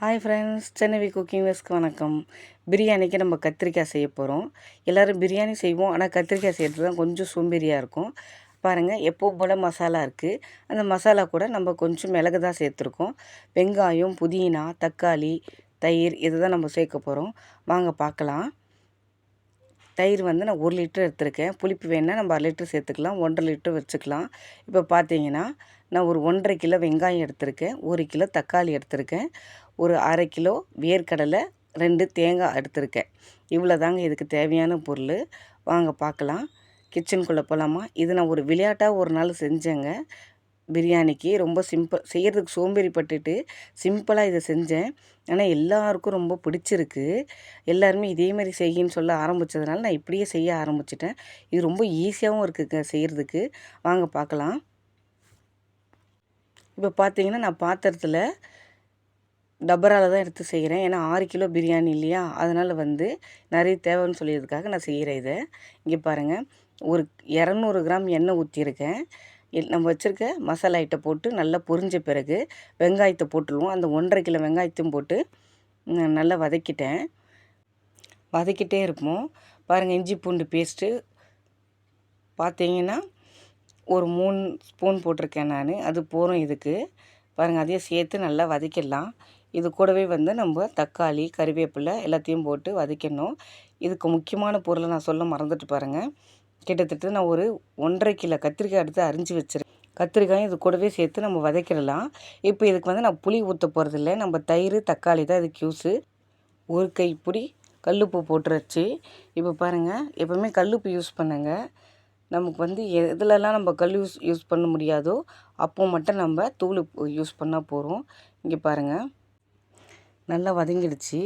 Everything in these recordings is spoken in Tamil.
ஹாய் ஃப்ரெண்ட்ஸ் சென்னை குக்கிங் வேஸ்க்கு வணக்கம். பிரியாணிக்கு நம்ம கத்திரிக்காய் செய்ய போகிறோம் எல்லோரும் பிரியாணி செய்வோம் ஆனால் கத்திரிக்காய் செய்கிறது தான் கொஞ்சம் சோம்பேறியாக இருக்கும். பாருங்கள் எப்போ போல் மசாலா இருக்குது அந்த மசாலா கூட நம்ம கொஞ்சம் மிளகு தான் சேர்த்துருக்கோம். வெங்காயம் புதினா தக்காளி தயிர் இதை தான் நம்ம சேர்க்க போகிறோம் வாங்க பார்க்கலாம். தயிர் வந்து நான் ஒரு லிட்டர் எடுத்திருக்கேன். புளிப்பு வேணால் நம்ம அரை லிட்டர் சேர்த்துக்கலாம். ஒன்றரை லிட்டர் வச்சுக்கலாம். இப்போ பார்த்தீங்கன்னா நான் ஒரு ஒன்றரை கிலோ வெங்காயம் எடுத்திருக்கேன். ஒரு கிலோ தக்காளி எடுத்திருக்கேன். ஒரு அரை கிலோ வேர்க்கடலை ரெண்டு தேங்காய் எடுத்திருக்கேன். இவ்வளோ தாங்க இதுக்கு தேவையான பொருள். வாங்க பார்க்கலாம். கிச்சனுக்குள்ளே போகலாமா? இது நான் ஒரு விளையாட்டாக ஒரு நாள் செஞ்சேங்க. பிரியாணிக்கு ரொம்ப சிம்பிள் செய்கிறதுக்கு சோம்பேறி பட்டுட்டு சிம்பிளாக இதை செஞ்சேன். ஆனால் எல்லாருக்கும் ரொம்ப பிடிச்சிருக்கு. எல்லாருமே இதே மாதிரி செய்யின்னு சொல்ல ஆரம்பித்ததுனால நான் இப்படியே செய்ய ஆரம்பிச்சிட்டேன். இது ரொம்ப ஈஸியாகவும் இருக்குங்க செய்கிறதுக்கு வாங்க பார்க்கலாம். இப்போ பார்த்தீங்கன்னா நான் பாத்திரத்தில் டபரால் தான் எடுத்து செய்கிறேன் ஏன்னா ஆறு கிலோ பிரியாணி இல்லையா? அதனால் வந்து நிறைய தேவைன்னு சொல்லியதுக்காக நான் செய்கிறேன் இதை. இங்கே பாருங்கள் ஒரு இரநூறு கிராம் எண்ணெய் ஊற்றிருக்கேன் நம்ம வச்சுருக்க மசாலா ஐட்டை போட்டு நல்லா பொரிஞ்ச பிறகு வெங்காயத்தை போட்டுருவோம். அந்த ஒன்றரை கிலோ வெங்காயத்தையும் போட்டு நல்லா வதக்கிட்டேன். வதக்கிட்டே இருப்போம். பாருங்கள் இஞ்சி பூண்டு பேஸ்ட்டு பார்த்தீங்கன்னா ஒரு மூணு ஸ்பூன் போட்டிருக்கேன் நான். அது போகிறோம் இதுக்கு. பாருங்கள் அதையும் சேர்த்து நல்லா வதக்கிடலாம். இது கூடவே வந்து நம்ம தக்காளி கறிவேப்பிலை எல்லாத்தையும் போட்டு வதக்கணும் இதுக்கு முக்கியமான பொருளை நான் சொல்ல மறந்துட்டு பாருங்கள் கிட்டத்தட்ட நான் ஒரு ஒன்றரை கிலோ கத்திரிக்காய் எடுத்து அரிஞ்சு வச்சுருக்கேன். கத்திரிக்காயும் இது கூடவே சேர்த்து நம்ம வதக்கிடலாம். இப்போ இதுக்கு வந்து நான் புளி ஊற்ற போகிறதில்ல நம்ம தயிர் தக்காளி தான் இதுக்கு யூஸு ஒரு கைப்பிடி கல்லுப்பு போட்டுருச்சு. இப்போ பாருங்கள் எப்போவுமே கல்லுப்பு யூஸ் பண்ணுங்க. நமக்கு வந்து எதுலலாம் நம்ம கல் யூஸ் யூஸ் பண்ண முடியாதோ அப்போ மட்டும் நம்ம தூள் யூஸ் பண்ணால் போகிறோம் இங்கே பாருங்கள் நல்லா வதங்கிடுச்சு.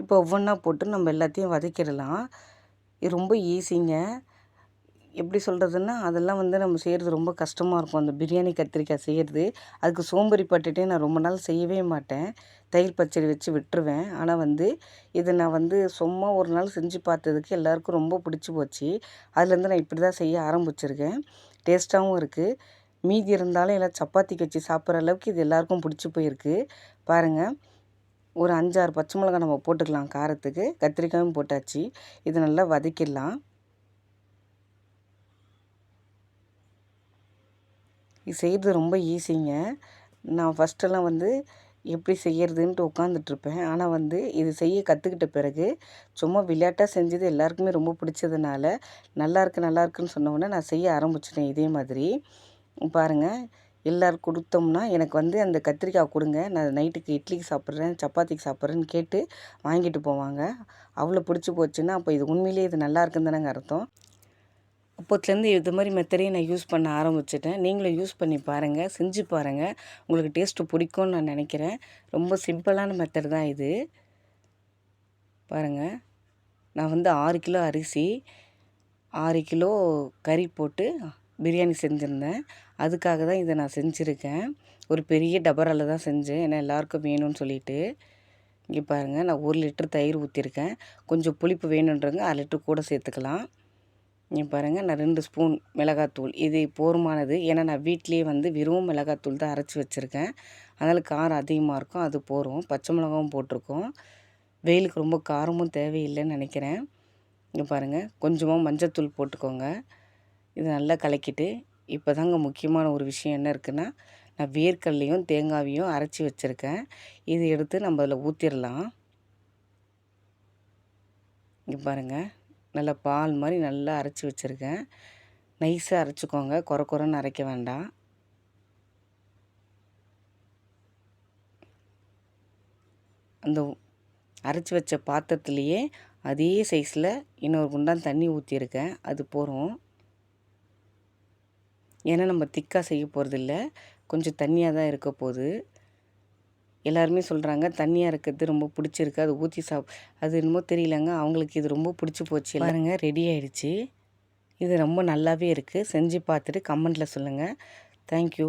இப்போ ஒவ்வொன்றா போட்டு நம்ம எல்லாத்தையும் வதக்கிடலாம். இது ரொம்ப ஈஸிங்க எப்படி சொல்கிறதுன்னா அதெல்லாம் வந்து நம்ம செய்கிறது ரொம்ப கஷ்டமாக இருக்கும். அந்த பிரியாணி கத்திரிக்காய் செய்கிறது அதுக்கு சோம்பேறி பட்டுட்டே நான் ரொம்ப நாள் செய்யவே மாட்டேன். தயிர் பச்சடி வச்சு விட்டுருவேன். ஆனால் வந்து இதை நான் வந்து சும்மா ஒரு நாள் செஞ்சு பார்த்ததுக்கு எல்லாருக்கும் ரொம்ப பிடிச்சி போச்சு. அதுலேருந்து நான் இப்படி தான் செய்ய ஆரம்பிச்சிருக்கேன். டேஸ்ட்டாகவும் இருக்குது மீதி இருந்தாலும் எல்லாம் சப்பாத்திக்கு வச்சு சாப்பிட்ற அளவுக்கு இது எல்லாருக்கும் பிடிச்சி போயிருக்கு. பாருங்கள் ஒரு அஞ்சாறு பச்சை மிளகா நம்ம போட்டுக்கலாம். காரத்துக்கு. கத்திரிக்காயும் போட்டாச்சு. இதை நல்லா வதக்கிடலாம். இது செய்கிறது ரொம்ப ஈஸிங்க. நான் ஃபஸ்ட்டெல்லாம் வந்து எப்படி செய்கிறதுன்ட்டு உட்காந்துட்ருப்பேன் ஆனால் வந்து இது செய்ய கற்றுக்கிட்ட பிறகு சும்மா விளையாட்டாக செஞ்சது எல்லாருக்குமே ரொம்ப பிடிச்சதுனால நல்லாயிருக்கு நல்லாயிருக்குன்னு சொன்னோன்னே நான் செய்ய ஆரம்பிச்சிட்டேன் இதே மாதிரி. பாருங்கள் எல்லோரும் கொடுத்தோம்னா எனக்கு வந்து அந்த கத்திரிக்காய் கொடுங்க. நான் நைட்டுக்கு இட்லிக்கு சாப்பிட்றேன் சப்பாத்திக்கு சாப்பிட்றேன்னு கேட்டு வாங்கிட்டு போவாங்க. அவ்வளோ பிடிச்சி போச்சுன்னா அப்போ இது உண்மையிலேயே இது நல்லா இருக்குன்னு தானேங்க அர்த்தம். அப்போத்துலேருந்து இது மாதிரி மெத்தடையும் நான் யூஸ் பண்ண ஆரம்பிச்சிட்டேன். நீங்களும் யூஸ் பண்ணி பாருங்கள் செஞ்சு பாருங்கள் உங்களுக்கு டேஸ்ட்டு பிடிக்கும்னு நான் நினைக்கிறேன். ரொம்ப சிம்பிளான மெத்தட் தான் இது. பாருங்கள் நான் வந்து ஆறு கிலோ அரிசி ஆறு கிலோ கறி போட்டு பிரியாணி செஞ்சுருந்தேன். அதுக்காக தான் இதை நான் செஞ்சுருக்கேன். ஒரு பெரிய டபரால் தான் செஞ்சேன். ஏன்னா எல்லாருக்கும் வேணும்னு சொல்லிட்டு. இங்கே பாருங்கள் நான் ஒரு லிட்டர் தயிர் ஊற்றிருக்கேன் கொஞ்சம் புளிப்பு வேணுன்றவங்க அரை லிட்டர் கூட சேர்த்துக்கலாம். இங்கே பாருங்கள் நான் ரெண்டு ஸ்பூன் மிளகாத்தூள். இது போருமானது. ஏன்னா நான் வீட்லேயே வந்து வெறும் மிளகாத்தூள் தான் அரைச்சி வச்சுருக்கேன். அதனால் காரம் அதிகமாக இருக்கும். அது போகிறோம் பச்சை மிளகாவும் போட்டிருக்கோம். வெயிலுக்கு ரொம்ப காரமும் தேவையில்லைன்னு நினைக்கிறேன். இங்கே பாருங்கள் கொஞ்சமாக மஞ்சத்தூள் போட்டுக்கோங்க. இது நல்லா கலக்கிட்டு இப்போ தாங்க முக்கியமான ஒரு விஷயம் என்ன இருக்குன்னா நான் வேர்க்கல்லையும் தேங்காவையும் அரைச்சி வச்சுருக்கேன். இது எடுத்து நம்ம அதில் ஊற்றிடலாம் இங்கே பாருங்கள் நல்லா பால் மாதிரி நல்லா அரைச்சி வச்சுருக்கேன். நைஸாக அரைச்சிக்கோங்க. குறை குறைன்னு அரைக்க வேண்டாம். அந்த அரைச்சி வச்ச பாத்திரத்துலேயே அதே சைஸில் இன்னொரு குண்டான் தண்ணி ஊற்றிருக்கேன் அது போகிறோம் ஏன்னா நம்ம திக்காக செய்ய போகிறதில்ல கொஞ்சம் தண்ணியாக தான் இருக்க போகுது. எல்லாருமே சொல்கிறாங்க தண்ணியாக இருக்கிறது ரொம்ப பிடிச்சிருக்கு அது ஊற்றி சாப் அது என்னமோ தெரியலங்க அவங்களுக்கு இது ரொம்ப பிடிச்சி போச்சு. பாருங்க ரெடி ஆயிடுச்சு. இது ரொம்ப நல்லாவே இருக்குது செஞ்சு பார்த்துட்டு கமெண்ட்டில் சொல்லுங்கள் தேங்க்யூ